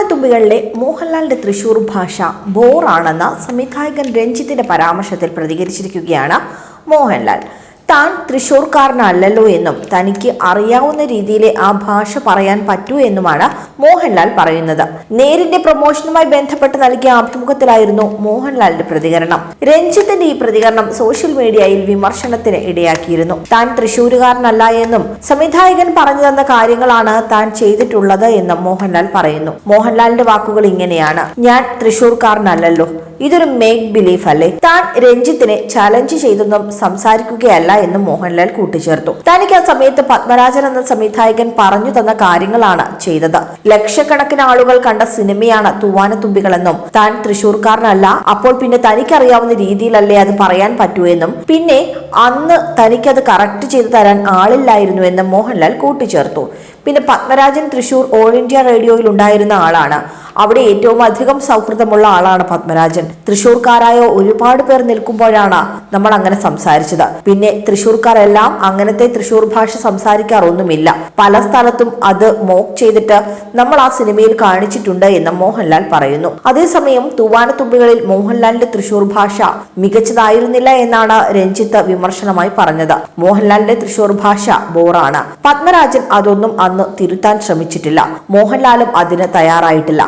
തൂവാനത്തുമ്പികളിലെ മോഹൻലാലിന്റെ തൃശൂർ ഭാഷ ബോറാണെന്ന സംവിധായകൻ രഞ്ജിത്തിന്റെ പരാമർശത്തിൽ പ്രതികരിച്ചിരിക്കുകയാണ് മോഹൻലാൽ. താൻ തൃശൂർക്കാരനല്ലല്ലോ എന്നും തനിക്ക് അറിയാവുന്ന രീതിയിലെ ആ ഭാഷ പറയാൻ പറ്റൂ എന്നുമാണ് മോഹൻലാൽ പറയുന്നത്. നേരിന്റെ പ്രൊമോഷനുമായി ബന്ധപ്പെട്ട് നൽകിയ അഭിമുഖത്തിലായിരുന്നു മോഹൻലാലിന്റെ പ്രതികരണം. രഞ്ജിത്തിന്റെ ഈ പ്രതികരണം സോഷ്യൽ മീഡിയയിൽ വിമർശനത്തിന് ഇടയാക്കിയിരുന്നു. താൻ തൃശൂരുകാരനല്ല എന്നും സംവിധായകൻ പറഞ്ഞു തന്ന കാര്യങ്ങളാണ് താൻ ചെയ്തിട്ടുള്ളത് എന്നും മോഹൻലാൽ പറയുന്നു. മോഹൻലാലിന്റെ വാക്കുകൾ ഇങ്ങനെയാണ്. ഞാൻ തൃശൂർക്കാരനല്ലല്ലോ. ഇതൊരു മേക്ക് ബിലീഫ് അല്ലേ? താൻ രഞ്ജിത്തിനെ ചലഞ്ച് ചെയ്തൊന്നും സംസാരിക്കുകയല്ല എന്നും മോഹൻലാൽ കൂട്ടിച്ചേർത്തു. തനിക്ക് ആ സമയത്ത് പത്മരാജൻ എന്ന സംവിധായകൻ പറഞ്ഞു തന്ന കാര്യങ്ങളാണ് ചെയ്തത്. ലക്ഷക്കണക്കിന് ആളുകൾ കണ്ട സിനിമയാണ് തൂവാനത്തുമ്പികളെന്നും താൻ തൃശൂർക്കാരനല്ല അപ്പോൾ പിന്നെ തനിക്കറിയാവുന്ന രീതിയിലല്ലേ അത് പറയാൻ പറ്റൂ എന്നും പിന്നെ അന്ന് തനിക്കത് കറക്റ്റ് ചെയ്തു തരാൻ ആളില്ലായിരുന്നു എന്നും മോഹൻലാൽ കൂട്ടിച്ചേർത്തു. പിന്നെ പത്മരാജൻ തൃശൂർ ഓൾ ഇന്ത്യ റേഡിയോയിൽ ഉണ്ടായിരുന്ന ആളാണ്. അവിടെ ഏറ്റവും അധികം സൗഹൃദമുള്ള ആളാണ് പത്മരാജൻ. തൃശൂർക്കാരായ ഒരുപാട് പേർ നിൽക്കുമ്പോഴാണ് നമ്മൾ അങ്ങനെ സംസാരിച്ചത്. പിന്നെ തൃശൂർക്കാരെല്ലാം അങ്ങനത്തെ തൃശൂർ ഭാഷ സംസാരിക്കാറൊന്നുമില്ല. പല സ്ഥലത്തും അത് മോക്ക് ചെയ്തിട്ട് നമ്മൾ ആ സിനിമയിൽ കാണിച്ചിട്ടുണ്ട് എന്ന് മോഹൻലാൽ പറയുന്നു. അതേസമയം തൂവാനത്തുമ്പികളിൽ മോഹൻലാലിന്റെ തൃശൂർ ഭാഷ മികച്ചതായിരുന്നില്ല എന്നാണ് രഞ്ജിത്ത് വിമർശനമായി പറഞ്ഞത്. മോഹൻലാലിന്റെ തൃശൂർ ഭാഷ ബോറാണ്. പത്മരാജൻ അതൊന്നും അന്ന് തിരുത്താൻ ശ്രമിച്ചിട്ടില്ല. മോഹൻലാലും അതിന് തയ്യാറായിട്ടില്ല.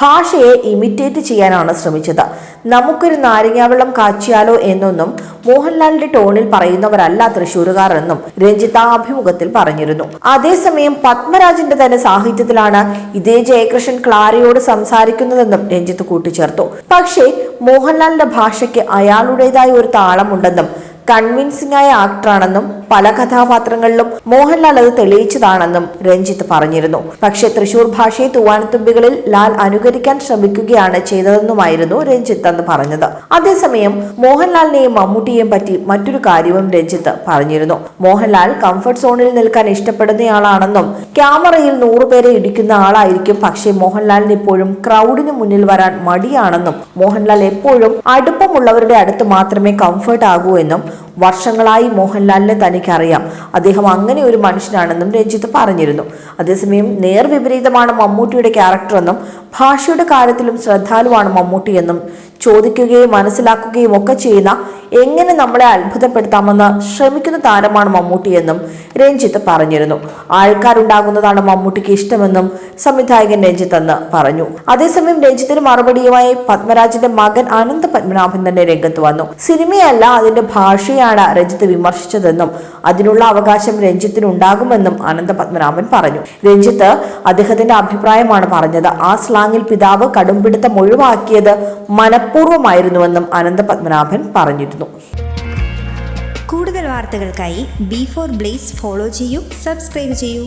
ഭാഷയെ ഇമിറ്റേറ്റ് ചെയ്യാനാണ് ശ്രമിച്ചത്. നമുക്കൊരു നാരങ്ങാവെള്ളം കാച്ചിയാലോ എന്നൊന്നും മോഹൻലാലിന്റെ ടോണിൽ പറയുന്നവരല്ല തൃശ്ശൂരുകാർ എന്നും രഞ്ജിത്ത അഭിമുഖത്തിൽ പറഞ്ഞിരുന്നു. അതേസമയം പത്മരാജന്റെ തന്നെ സാഹിത്യത്തിലാണ് ഇതേ ജയകൃഷ്ണൻ ക്ലാരയോട് സംസാരിക്കുന്നതെന്നും രഞ്ജിത്ത് കൂട്ടിച്ചേർത്തു. പക്ഷേ മോഹൻലാലിന്റെ ഭാഷയ്ക്ക് അയാളുടേതായ ഒരു താളമുണ്ടെന്നും കൺവിൻസിംഗ് ആയ ആക്ടറാണെന്നും പല കഥാപാത്രങ്ങളിലും മോഹൻലാൽ അത് തെളിയിച്ചതാണെന്നും രഞ്ജിത്ത് പറഞ്ഞിരുന്നു. പക്ഷേ തൃശൂർ ഭാഷയെ തൂവാനത്തുമ്പികളിൽ ലാൽ അനുകരിക്കാൻ ശ്രമിക്കുകയാണ് ചെയ്തതെന്നുമായിരുന്നു രഞ്ജിത്ത് എന്ന് പറഞ്ഞത്. അതേസമയം മോഹൻലാലിനെയും മമ്മൂട്ടിയെയും പറ്റി മറ്റൊരു കാര്യവും രഞ്ജിത്ത് പറഞ്ഞിരുന്നു. മോഹൻലാൽ കംഫർട്ട് സോണിൽ നിൽക്കാൻ ഇഷ്ടപ്പെടുന്നയാളാണെന്നും ക്യാമറയിൽ നൂറുപേരെ ഇടിക്കുന്ന ആളായിരിക്കും പക്ഷേ മോഹൻലാലിന് ഇപ്പോഴും ക്രൗഡിന് മുന്നിൽ വരാൻ മടിയാണെന്നും മോഹൻലാൽ എപ്പോഴും അടുപ്പമുള്ളവരുടെ അടുത്ത് മാത്രമേ കംഫർട്ട് ആകൂ എന്നും വർഷങ്ങളായി മോഹൻലാലിനെ തനിക്കറിയാം. അദ്ദേഹം അങ്ങനെ ഒരു മനുഷ്യനാണെന്നും രഞ്ജിത്ത് പറഞ്ഞിരുന്നു. അതേസമയം നേർവിപരീതമാണ് മമ്മൂട്ടിയുടെ ക്യാരക്ടറെന്നും ഭാഷയുടെ കാര്യത്തിലും ശ്രദ്ധാലുവാണ് മമ്മൂട്ടി എന്നും ചോദിക്കുകയും മനസ്സിലാക്കുകയും ഒക്കെ ചെയ്യുന്ന എങ്ങനെ നമ്മളെ അത്ഭുതപ്പെടുത്താമെന്ന് ശ്രമിക്കുന്ന താരമാണ് മമ്മൂട്ടി എന്നും രഞ്ജിത്ത് പറഞ്ഞിരുന്നു. ആൾക്കാരുണ്ടാകുന്നതാണ് മമ്മൂട്ടിക്ക് ഇഷ്ടമെന്നും സംവിധായകൻ രഞ്ജിത്ത് എന്ന് പറഞ്ഞു. അതേസമയം രഞ്ജിത്തിന് മറുപടിയുമായി പത്മരാജന്റെ മകൻ അനന്ത പത്മനാഭൻ തന്നെ രംഗത്ത് വന്നു. സിനിമയല്ല അതിന്റെ ഭാഷയാണ് രഞ്ജിത്ത് വിമർശിച്ചതെന്നും അതിനുള്ള അവകാശം രഞ്ജിത്തിന് ഉണ്ടാകുമെന്നും അനന്ത പത്മനാഭൻ പറഞ്ഞു. രഞ്ജിത്ത് അദ്ദേഹത്തിന്റെ അഭിപ്രായമാണ് പറഞ്ഞത്. ആ സ്ലാങ്ങിൽ പിതാവ് കടുംപിടുത്തം ഒഴിവാക്കിയത് മനഃപൂർവമായിരുന്നുവെന്നും അനന്ത പത്മനാഭൻ പറഞ്ഞിരുന്നു. കൂടുതൽ വാർത്തകൾക്കായി ബി ഫോർ ബ്ലേസ് ഫോളോ ചെയ്യൂ സബ്സ്ക്രൈബ് ചെയ്യൂ.